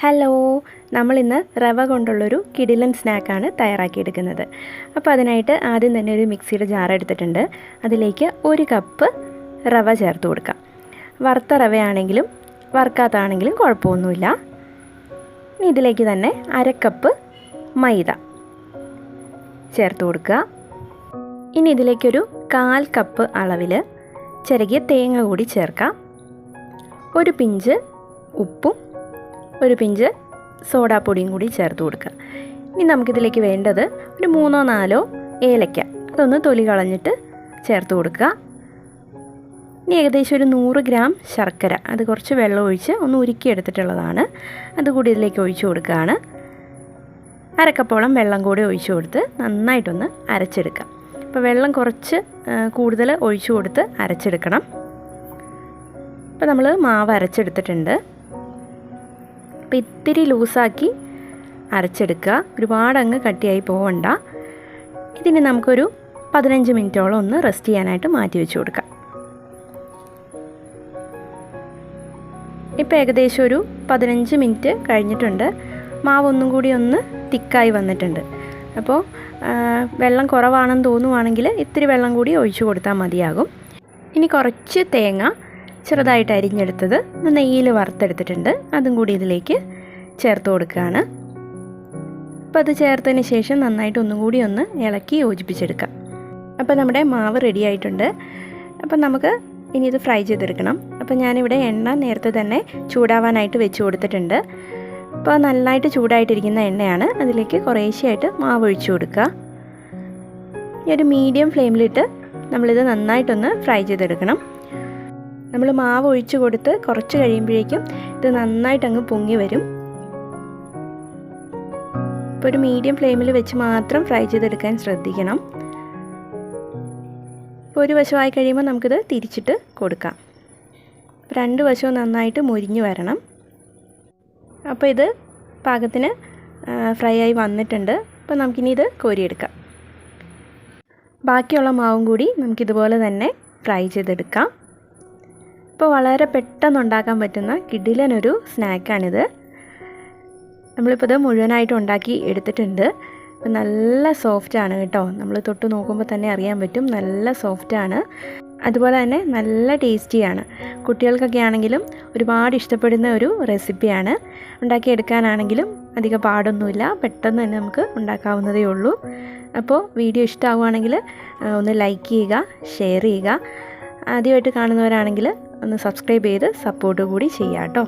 Hello നമ്മളിന്ന് റവ കൊണ്ടുള്ളൊരു കിടിലൻ സ്നാക്കാണ് തയ്യാറാക്കിയെടുക്കുന്നത്. അപ്പോൾ അതിനായിട്ട് ആദ്യം തന്നെ ഒരു മിക്സിയുടെ ജാർ എടുത്തിട്ടുണ്ട്. അതിലേക്ക് ഒരു കപ്പ് റവ ചേർത്ത് കൊടുക്കാം. വറുത്ത റവയാണെങ്കിലും വറുക്കാത്താണെങ്കിലും കുഴപ്പമൊന്നുമില്ല. ഇനി ഇതിലേക്ക് തന്നെ അരക്കപ്പ് കപ്പ് മൈദ ചേർത്ത് കൊടുക്കുക. ഇനി ഇതിലേക്കൊരു കാൽ കപ്പ് അളവിൽ ചിരകിയ തേങ്ങ കൂടി ചേർക്കാം. ഒരു പിഞ്ച് ഉപ്പും ഒരു പിഞ്ച് സോഡാപ്പൊടിയും കൂടി ചേർത്ത് കൊടുക്കുക. ഇനി നമുക്കിതിലേക്ക് വേണ്ടത് ഒരു മൂന്നോ നാലോ ഏലക്ക. അതൊന്ന് തൊലി കളഞ്ഞിട്ട് ചേർത്ത് കൊടുക്കുക. ഇനി ഏകദേശം ഒരു നൂറ് ഗ്രാം ശർക്കര. അത് കുറച്ച് വെള്ളം ഒഴിച്ച് ഒന്ന് ഉരുക്കിയെടുത്തിട്ടുള്ളതാണ് അതുകൂടി ഇതിലേക്ക് ഒഴിച്ചു കൊടുക്കുകയാണ്. അരക്കപ്പോളം വെള്ളം കൂടി ഒഴിച്ചു കൊടുത്ത് നന്നായിട്ടൊന്ന് അരച്ചെടുക്കാം അപ്പോൾ വെള്ളം കുറച്ച് കൂടുതൽ ഒഴിച്ചു കൊടുത്ത് അരച്ചെടുക്കണം. അപ്പോൾ നമ്മൾ മാവ് അരച്ചെടുത്തിട്ടുണ്ട്. അപ്പോൾ ഇത്തിരി ലൂസാക്കി അരച്ചെടുക്കുക. ഒരുപാട് അങ്ങ് കട്ടിയായി പോവണ്ട. ഇതിന് നമുക്കൊരു പതിനഞ്ച് മിനിറ്റോളം ഒന്ന് റെസ്റ്റ് ചെയ്യാനായിട്ട് മാറ്റി വെച്ച് കൊടുക്കാം. ഇപ്പോൾ ഏകദേശം ഒരു പതിനഞ്ച് മിനിറ്റ് കഴിഞ്ഞിട്ടുണ്ട്. മാവ് ഒന്നും കൂടി ഒന്ന് തിക്കായി വന്നിട്ടുണ്ട്. അപ്പോൾ വെള്ളം കുറവാണെന്ന് തോന്നുവാണെങ്കിൽ ഇത്തിരി വെള്ളം കൂടി ഒഴിച്ചു കൊടുത്താൽ മതിയാകും. ഇനി കുറച്ച് തേങ്ങ ചെറുതായിട്ട് അരിഞ്ഞെടുത്തത് നെയ്യിൽ വറുത്തെടുത്തിട്ടുണ്ട്. അതും കൂടി ഇതിലേക്ക് ചേർത്ത് കൊടുക്കുകയാണ്. അപ്പോൾ അത് ചേർത്തതിന് ശേഷം നന്നായിട്ട് ഒന്നും കൂടി ഒന്ന് ഇളക്കി യോജിപ്പിച്ചെടുക്കാം. അപ്പോൾ നമ്മുടെ മാവ് റെഡി ആയിട്ടുണ്ട്. അപ്പം നമുക്ക് ഇനി ഇത് ഫ്രൈ ചെയ്തെടുക്കണം. അപ്പോൾ ഞാനിവിടെ എണ്ണ നേരത്തെ തന്നെ ചൂടാവാനായിട്ട് വെച്ച് കൊടുത്തിട്ടുണ്ട്. അപ്പോൾ നന്നായിട്ട് ചൂടായിട്ടിരിക്കുന്ന എണ്ണയാണ് അതിലേക്ക് കുറേശ്ശെയായിട്ട് മാവ് ഒഴിച്ചു കൊടുക്കുക. ഈ ഒരു മീഡിയം ഫ്ലെയിമിലിട്ട് നമ്മളിത് നന്നായിട്ടൊന്ന് ഫ്രൈ ചെയ്തെടുക്കണം. നമ്മൾ മാവ് ഒഴിച്ച് കൊടുത്ത് കുറച്ച് കഴിയുമ്പോഴേക്കും ഇത് നന്നായിട്ട് അങ്ങ് പൊങ്ങി വരും. ഇപ്പോൾ ഒരു മീഡിയം ഫ്ലെയിമിൽ വെച്ച് മാത്രം ഫ്രൈ ചെയ്തെടുക്കാൻ ശ്രദ്ധിക്കണം. ഇപ്പോൾ ഒരു വശമായി കഴിയുമ്പോൾ നമുക്കിത് തിരിച്ചിട്ട് കൊടുക്കാം. രണ്ട് വശവും നന്നായിട്ട് മുരിഞ്ഞു വരണം. അപ്പോൾ ഇത് പാകത്തിന് ഫ്രൈ ആയി വന്നിട്ടുണ്ട്. അപ്പോൾ നമുക്കിനി ഇത് കോരിയെടുക്കാം. ബാക്കിയുള്ള മാവും കൂടി നമുക്കിതുപോലെ തന്നെ ഫ്രൈ ചെയ്തെടുക്കാം. ഇപ്പോൾ വളരെ പെട്ടെന്ന് ഉണ്ടാക്കാൻ പറ്റുന്ന കിഡിലനൊരു സ്നാക്കാണിത്. നമ്മളിപ്പോൾ ഇത് മുഴുവനായിട്ട് ഉണ്ടാക്കി എടുത്തിട്ടുണ്ട്. ഇപ്പം നല്ല സോഫ്റ്റാണ് കേട്ടോ. നമ്മൾ തൊട്ട് നോക്കുമ്പോൾ തന്നെ അറിയാൻ പറ്റും നല്ല സോഫ്റ്റാണ്. അതുപോലെ തന്നെ നല്ല ടേസ്റ്റിയാണ്. കുട്ടികൾക്കൊക്കെ ആണെങ്കിലും ഒരുപാട് ഇഷ്ടപ്പെടുന്ന ഒരു റെസിപ്പിയാണ്. ഉണ്ടാക്കിയെടുക്കാനാണെങ്കിലും അധികം പാടൊന്നുമില്ല. പെട്ടെന്ന് തന്നെ നമുക്ക് ഉണ്ടാക്കാവുന്നതേ ഉള്ളൂ. അപ്പോൾ വീഡിയോ ഇഷ്ടമാവുകയാണെങ്കിൽ ഒന്ന് ലൈക്ക് ചെയ്യുക ഷെയർ ചെയ്യുക. ആദ്യമായിട്ട് കാണുന്നവരാണെങ്കിൽ ഒന്ന് സബ്സ്ക്രൈബ് ചെയ്ത് സപ്പോർട്ട് കൂടി ചെയ്യാം കേട്ടോ